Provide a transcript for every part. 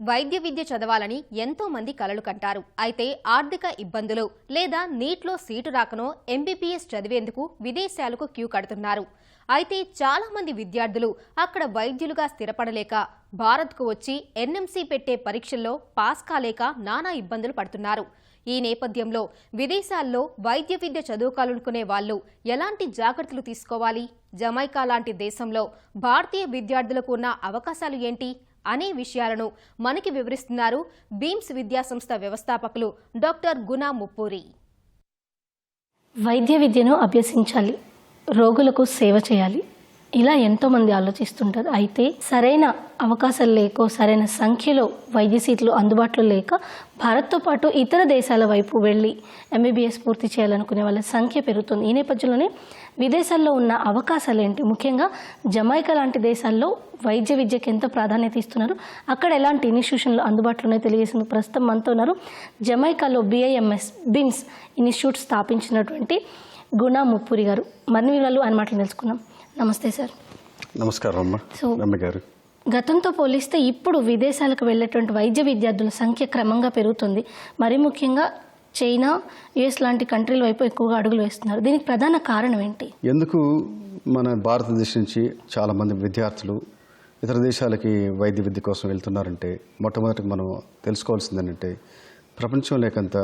వైద్య విద్య చదవాలని ఎంతో మంది కలలు కంటారు. అయితే ఆర్థిక ఇబ్బందులు లేదా నీట్లో సీటు రాకనో ఎంబీబీఎస్ చదివేందుకు విదేశాలకు క్యూ కడుతున్నారు. అయితే చాలా మంది విద్యార్థులు అక్కడ వైద్యులుగా స్థిరపడలేక భారత్కు వచ్చి ఎన్ఎంసీ పెట్టే పరీక్షల్లో పాస్ కాలేక నానా ఇబ్బందులు పడుతున్నారు. ఈ నేపథ్యంలో విదేశాల్లో వైద్య విద్య చదువుకాలనుకునే వాళ్ళు ఎలాంటి జాగ్రత్తలు తీసుకోవాలి? జమైకా లాంటి దేశంలో భారతీయ విద్యార్థులకు ఉన్న అవకాశాలు ఏంటి? అనే విషయాలను మనకి వివరిస్తున్నారు బీమ్స్ విద్యాసంస్థ వ్యవస్థాపకులు డాక్టర్ గునా ముప్పూరి. వైద్య విద్యను అభ్యసించాలి. రోగులకు సేవ చేయాలి. ఇలా ఎంతోమంది ఆలోచిస్తుంటారు. అయితే సరైన అవకాశాలు లేక సరైన సంఖ్యలో వైద్య సీట్లు అందుబాటులో లేక భారత్తో పాటు ఇతర దేశాల వైపు వెళ్ళి ఎంబీబీఎస్ పూర్తి చేయాలనుకునే వాళ్ళ సంఖ్య పెరుగుతుంది. ఈ నేపథ్యంలోనే విదేశాల్లో ఉన్న అవకాశాలు ఏంటి? ముఖ్యంగా జమైకా లాంటి దేశాల్లో వైద్య విద్యకి ఎంత ప్రాధాన్యత ఇస్తున్నారు? అక్కడ ఎలాంటి ఇన్స్టిట్యూషన్లు అందుబాటులో ఉన్నాయో తెలియజేసింది ప్రస్తుతం మనతో ఉన్నారు జమైకాలో బిఐఎంఎస్ బిమ్స్ ఇన్స్టిట్యూట్ స్థాపించినటువంటి గుణ ముప్పూరి గారు. మరిన్ని వివరాలు అని మాటలు తెలుసుకున్నాం నమస్తే సార్. నమస్కారం అమ్మ సో గారు గతంతో పోలిస్తే ఇప్పుడు విదేశాలకు వెళ్ళేటువంటి వైద్య విద్యార్థుల సంఖ్య క్రమంగా పెరుగుతుంది. మరీ ముఖ్యంగా చైనా యుఎస్ లాంటి కంట్రీల వైపు ఎక్కువగా అడుగులు వేస్తున్నారు. దీనికి ప్రధాన కారణం ఏంటి? ఎందుకు మన భారతదేశం నుంచి చాలామంది విద్యార్థులు ఇతర దేశాలకి వైద్య విద్య కోసం వెళ్తున్నారంటే మొట్టమొదటి మనం తెలుసుకోవాల్సింది ఏంటంటే ప్రపంచం లేకంత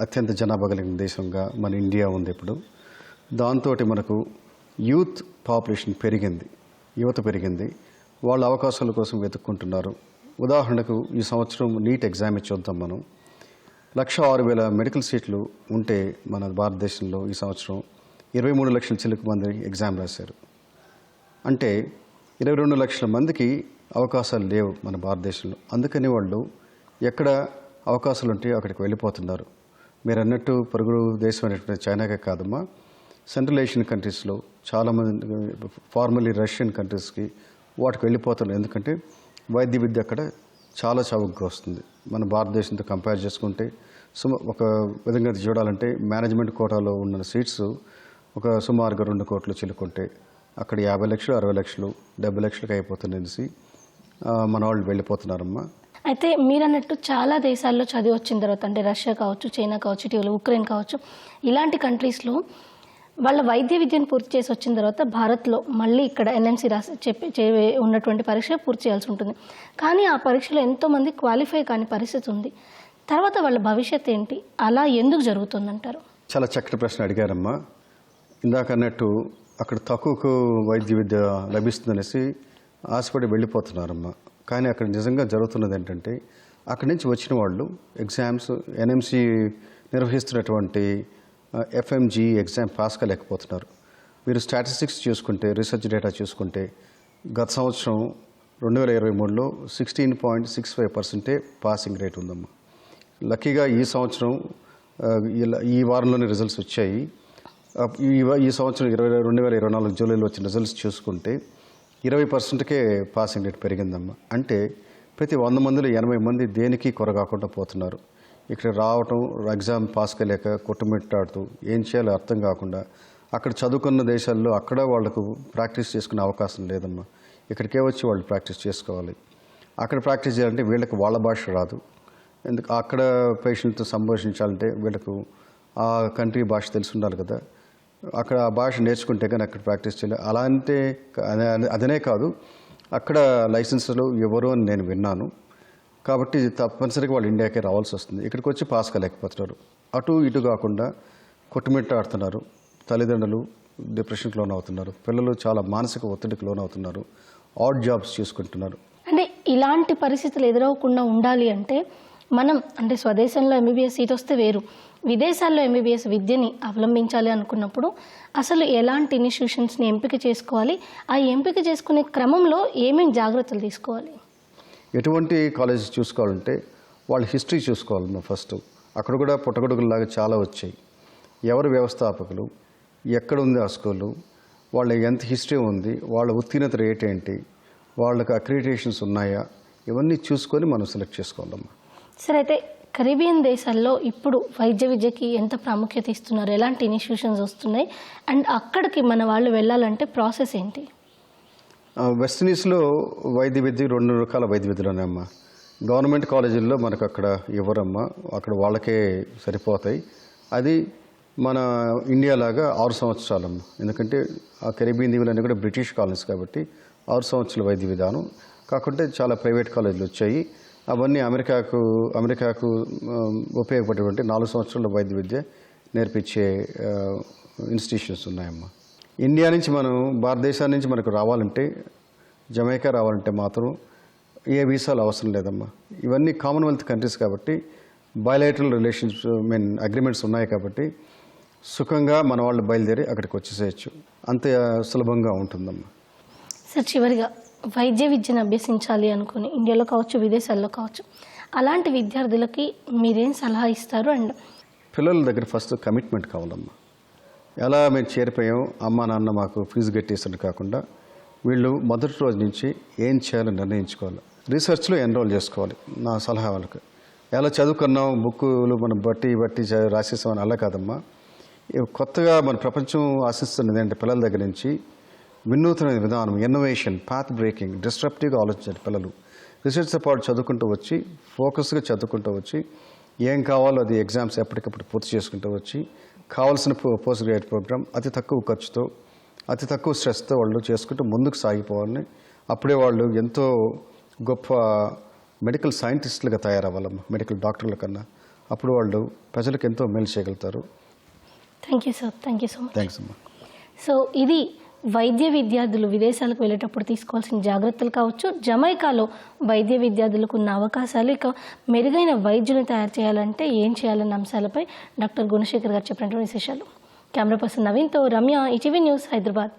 అత్యంత జనాభా కలిగిన దేశంగా మన ఇండియా ఉంది ఇప్పుడు. దాంతో మనకు యూత్ పాపులేషన్ పెరిగింది యువత పెరిగింది వాళ్ళ అవకాశాల కోసం వెతుక్కుంటున్నారు. ఉదాహరణకు ఈ సంవత్సరం నీట్ ఎగ్జామ్ చూద్దాం మనం. లక్ష ఆరు వేల మెడికల్ సీట్లు ఉంటే మన భారతదేశంలో ఈ సంవత్సరం ఇరవై మూడు లక్షల చిలుకు మంది ఎగ్జామ్ రాశారు. అంటే ఇరవై రెండు లక్షల మందికి అవకాశాలు లేవు మన భారతదేశంలో. అందుకని వాళ్ళు ఎక్కడ అవకాశాలు ఉంటే అక్కడికి వెళ్ళిపోతున్నారు. మీరు అన్నట్టు పొరుగు దేశం అనేటువంటి చైనాకే కాదమ్మా. సెంట్రల్ ఏషియన్ కంట్రీస్లో చాలామంది ఫార్మలీ రష్యన్ కంట్రీస్కి వాటికి వెళ్ళిపోతున్నారు ఎందుకంటే వైద్య విద్య అక్కడ చాలా చౌకగా వస్తుంది. మన భారతదేశంతో కంపేర్ చేసుకుంటే సుమ ఒక విధంగా చూడాలంటే మేనేజ్మెంట్ కోటాలో ఉన్న సీట్స్ ఒక సుమారుగా రెండు కోట్లు చిలుకుంటే అక్కడ యాభై లక్షలు అరవై లక్షలు డెబ్బై లక్షలకు అయిపోతుందనేసి మన వాళ్ళు వెళ్ళిపోతున్నారమ్మా. అయితే మీరు అన్నట్టు చాలా దేశాల్లో చదివి వచ్చిన తర్వాత అంటే రష్యా కావచ్చు చైనా కావచ్చు ఇటీవల ఉక్రెయిన్ కావచ్చు ఇలాంటి కంట్రీస్లో వాళ్ళ వైద్య విద్యను పూర్తి చేసి వచ్చిన తర్వాత భారత్లో మళ్ళీ ఇక్కడ ఎన్ఎంసీ రాసి చెప్పి చే ఉన్నటువంటి పరీక్ష పూర్తి చేయాల్సి ఉంటుంది. కానీ ఆ పరీక్షలో ఎంతోమంది క్వాలిఫై కాని పరిస్థితి ఉంది. తర్వాత వాళ్ళ భవిష్యత్ ఏంటి? అలా ఎందుకు జరుగుతుందంటారు? చాలా చక్కటి ప్రశ్న అడిగారమ్మా. ఇందాక అన్నట్టు అక్కడ తక్కువకు వైద్య విద్య లభిస్తుందనేసి ఆశపడి వెళ్ళిపోతున్నారమ్మా. కానీ అక్కడ నిజంగా జరుగుతున్నది ఏంటంటే అక్కడి నుంచి వచ్చిన వాళ్ళు ఎగ్జామ్స్ ఎన్ఎంసి నిర్వహిస్తున్నటువంటి ఎఫ్ఎంజీ ఎగ్జామ్ పాస్ కాలేకపోతున్నారు. మీరు స్టాటిస్టిక్స్ చూసుకుంటే రీసెర్చ్ డేటా చూసుకుంటే గత సంవత్సరం రెండు వేల ఇరవై మూడులో సిక్స్టీన్ పాయింట్ సిక్స్ ఫైవ్ పర్సెంటే పాసింగ్ రేట్ ఉందమ్మా. లక్కీగా ఈ సంవత్సరం ఇలా- ఈ వారంలోనే రిజల్ట్స్ వచ్చాయి. ఈ ఈ సంవత్సరం ఇరవై రెండు వేల ఇరవై నాలుగు జూలైలో వచ్చిన రిజల్ట్స్ చూసుకుంటే ఇరవై పర్సెంట్కే పాసింగ్ రేట్ పెరిగిందమ్మా. అంటే ప్రతి వంద మందిలో ఎనభై మంది దేనికి కొరగాకుండా పోతున్నారు? ఇక్కడ రావటం ఎగ్జామ్ పాస్ కాలేక కొట్టుమిట్టాడుతూ ఏం చేయాలో అర్థం కాకుండా అక్కడ చదువుకున్న దేశాల్లో అక్కడ వాళ్ళకు ప్రాక్టీస్ చేసుకునే అవకాశం లేదమ్మా. ఇక్కడికే వచ్చి వాళ్ళు ప్రాక్టీస్ చేసుకోవాలి. అక్కడ ప్రాక్టీస్ చేయాలంటే వీళ్ళకి వాళ్ళ భాష రాదు. ఎందుకు అక్కడ పేషెంట్తో సంభాషించాలంటే వీళ్ళకు ఆ కంట్రీ భాష తెలిసి ఉండాలి కదా. అక్కడ ఆ భాష నేర్చుకుంటే కానీ అక్కడ ప్రాక్టీస్ చేయాలి. అలా అంటే అదనే కాదు అక్కడ లైసెన్సులు ఎవరు అని నేను విన్నాను. కాబట్టి తప్పనిసరిగా వాళ్ళు ఇండియాకే రావాల్సి వస్తుంది. ఇక్కడికి వచ్చి పాస్ కాలేకపోతున్నారు. అటు ఇటు కాకుండా కొట్టుమిట్టాడుతున్నారు తల్లిదండ్రులు డిప్రెషన్కి లోన్ అవుతున్నారు. పిల్లలు చాలా మానసిక ఒత్తిడికి లోన్ అవుతున్నారు. ఆడ్ జాబ్స్ చేసుకుంటున్నారు. అంటే ఇలాంటి పరిస్థితులు ఎదురవకుండా ఉండాలి అంటే మనం అంటే స్వదేశంలో ఎంబీబీఎస్ సీట్ వస్తే వేరు. విదేశాల్లో ఎంబీబీఎస్ విద్యని అవలంబించాలి అనుకున్నప్పుడు అసలు ఎలాంటి ఇన్స్టిట్యూషన్స్ని ఎంపిక చేసుకోవాలి? ఆ ఎంపిక చేసుకునే క్రమంలో ఏమేమి జాగ్రత్తలు తీసుకోవాలి? ఎటువంటి కాలేజెస్ చూసుకోవాలంటే వాళ్ళ హిస్టరీ చూసుకోవాలి మనం ఫస్ట్. అక్కడ కూడా పుట్టగొడుగులాగా చాలా వచ్చాయి. ఎవరు వ్యవస్థాపకులు? ఎక్కడ ఉంది ఆ స్కూలు? వాళ్ళ ఎంత హిస్టరీ ఉంది? వాళ్ళ ఉత్తీర్ణత రేట్ ఏంటి? వాళ్ళకి అక్రిడిటేషన్స్ ఉన్నాయా? ఇవన్నీ చూసుకొని మనం సెలెక్ట్ చేసుకోవాలమ్మా. సరే అయితే కరీబియన్ దేశాల్లో ఇప్పుడు వైద్య విద్యకి ఎంత ప్రాముఖ్యత ఇస్తున్నారు? ఎలాంటి ఇన్స్టిట్యూషన్స్ వస్తున్నాయి? అండ్ అక్కడికి మన వాళ్ళు వెళ్ళాలంటే ప్రాసెస్ ఏంటి? వెస్టిండీస్లో వైద్య విద్య రెండు రకాల వైద్య విద్యలు ఉన్నాయమ్మా. గవర్నమెంట్ కాలేజీల్లో మనకు అక్కడ ఇవ్వరమ్మా. అక్కడ వాళ్ళకే సరిపోతాయి. అది మన ఇండియా లాగా ఆరు సంవత్సరాలమ్మా. ఎందుకంటే ఆ కెరీబియన్ దీవులన్నీ కూడా బ్రిటిష్ కాలనీస్ కాబట్టి ఆరు సంవత్సరాల వైద్య విధానం. కాకుంటే చాలా ప్రైవేట్ కాలేజీలు వచ్చాయి. అవన్నీ అమెరికాకు అమెరికాకు ఉపయోగపడేటువంటి నాలుగు సంవత్సరాల వైద్య విద్య నేర్పించే ఇన్స్టిట్యూషన్స్ ఉన్నాయమ్మా. ఇండియా నుంచి మనం భారతదేశం నుంచి మనకు రావాలంటే జమైకా రావాలంటే మాత్రం ఏ వీసాలు అవసరం లేదమ్మా. ఇవన్నీ కామన్వెల్త్ కంట్రీస్ కాబట్టి బయలైటరల్ రిలేషన్స్ మీన్ అగ్రిమెంట్స్ ఉన్నాయి కాబట్టి సుఖంగా మన వాళ్ళు బయలుదేరి అక్కడికి వచ్చేసేయచ్చు. అంత సులభంగా ఉంటుందమ్మా. సార్ చివరిగా వైద్య విద్యను అభ్యసించాలి అనుకుని ఇండియాలో కావచ్చు విదేశాల్లో కావచ్చు అలాంటి విద్యార్థులకి మీరేం సలహా ఇస్తారు? అండ్ పిల్లల దగ్గర ఫస్ట్ కమిట్మెంట్ కావాలమ్మా. ఎలా మేము చేరిపోయాం అమ్మ నాన్న మాకు ఫీజు కట్టేసినట్టు కాకుండా వీళ్ళు మొదటి రోజు నుంచి ఏం చేయాలో నిర్ణయించుకోవాలి. రీసెర్చ్లో ఎన్రోల్ చేసుకోవాలి నా సలహా వాళ్ళకి. ఎలా చదువుకున్నాం బుక్కులు మనం బట్టి బట్టి రాసేసామని అలా కాదమ్మా. ఇవి కొత్తగా మన ప్రపంచం ఆశిస్తున్నది అంటే పిల్లల దగ్గర నుంచి వినూతన విధానం ఇన్నోవేషన్ పాత్ బ్రేకింగ్ డిస్ట్రప్టివ్గా ఆలోచించాలి పిల్లలు. రీసెర్చ్తో పాటు చదువుకుంటూ వచ్చి ఫోకస్గా చదువుకుంటూ వచ్చి ఏం కావాలో అది ఎగ్జామ్స్ ఎప్పటికప్పుడు పూర్తి చేసుకుంటూ వచ్చి కావాల్సిన పోస్ట్ గ్రాడ్యుయేట్ ప్రోగ్రామ్ అతి తక్కువ ఖర్చుతో అతి తక్కువ స్ట్రెస్తో వాళ్ళు చేసుకుంటూ ముందుకు సాగిపోవాలని అప్పుడే వాళ్ళు ఎంతో గొప్ప మెడికల్ సైంటిస్టులుగా తయారవ్వాలమ్మా మెడికల్ డాక్టర్ల కన్నా. అప్పుడు వాళ్ళు ప్రజలకు ఎంతో మేలు చేయగలుగుతారు. Thank you sir thank you so much thanks అమ్మా. సో ఇది వైద్య విద్యార్థులు విదేశాలకు వెళ్ళేటప్పుడు తీసుకోవాల్సిన జాగ్రత్తలు కావచ్చు. జమైకాలో వైద్య విద్యార్థులకు ఉన్న అవకాశాలు ఇక మెరుగైన వైద్యుని తయారు చేయాలంటే ఏం చేయాలన్న అంశాలపై డాక్టర్ గుణశేఖర్ గారు చెప్పినటువంటి విశేషాలు. కెమెరా పర్సన్ నవీన్తో రమ్య ఈటీవీ న్యూస్ హైదరాబాద్.